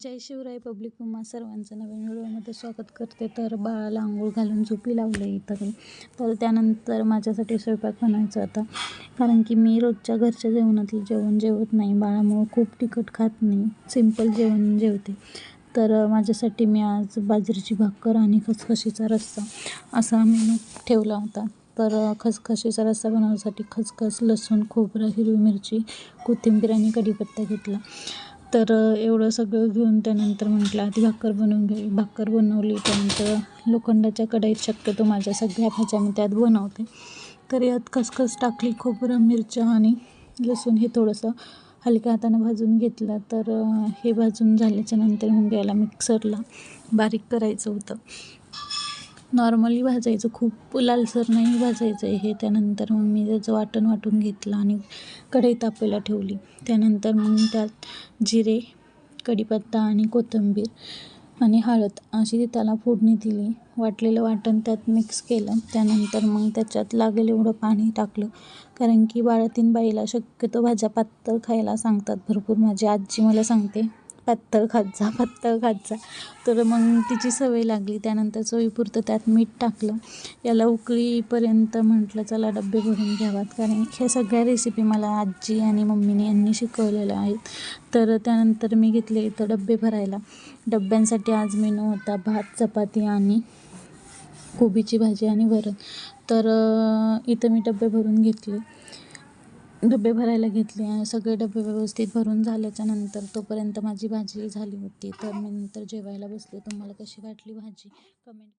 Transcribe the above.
जय Shivray public तुम्हा सर्वांचं नवीन व्हिडिओमध्ये स्वागत करते. तर बाळाला आंघोळ घालून झोपी लावलं इथं. तर त्यानंतर माझ्यासाठी स्वयंपाक बनवायचा होता. कारण की मी रोजच्या घरच्या जेवणातलं जेवण जेवत नाही. बाळामुळं खूप तिखट खात नाही. सिंपल जेवण जेवते. तर माझ्यासाठी मी आज बाजरीची भाकर आणि खसखशीचा रस्सा असा मेनू ठेवला होता. तर खसखशीचा रस्सा बनवण्यासाठी खसखस लसूण खोबरं हिरवी मिरची कोथिंबीर आणि कढीपत्ता घेतला. तर एवढं सगळं घेऊन त्यानंतर म्हटलं आधी भाकर बनवून घे. भाकर बनवली त्यानंतर लोखंडाच्या कढईत शक्यतो माझ्या सगळ्या भाज्या मी त्यात बनवते. तर यात खसखस टाकली खोबरं मिरच्या आणि लसूण हे थोडंसं हलक्या हातानं भाजून घेतलं. तर हे भाजून झाल्याच्यानंतर मग याला मिक्सरला बारीक करायचं होतं. नॉर्मली भाजायचं खूप लालसर नाही भाजायचं आहे हे त्यानंतर मग मी त्याचं वाटण वाटून घेतलं आणि कढई तापायला ठेवली. त्यानंतर मग त्यात जिरे कढीपत्ता आणि कोथिंबीर आणि हळद अशी त्याला फोडणी दिली. वाटलेलं वाटण त्यात मिक्स केलं. त्यानंतर मग त्याच्यात लागेल एवढं पाणी टाकलं. कारण की बाळातीन बाईला शक्यतो भाज्या पातळ खायला सांगतात. भरपूर माझी आजी मला सांगते. पातळ खात जा पातळ खात जा. तर मग तिची सवय लागली. त्यानंतर चवीपुरतं त्यात मीठ टाकलं. याला उकळीपर्यंत म्हटलं चला डबे भरून घ्यावात. कारण ह्या सगळ्या रेसिपी मला आजी आणि मम्मीने यांनी शिकवलेल्या आहेत. तर त्यानंतर मी घेतले इथं डबे भरायला. डब्यांसाठी आज मेनू होता भात चपाती आणि कोबीची भाजी आणि वरण. तर इथं मी डबे भरून घेतले. डबे भरायला घेतले सगळे डबे व्यवस्थित भरून झाल्याच्यानंतर तोपर्यंत माझी भाजी झाली होती. तर मी नंतर जेवायला बसले. तुम्हाला कशी वाटली भाजी? कमेंट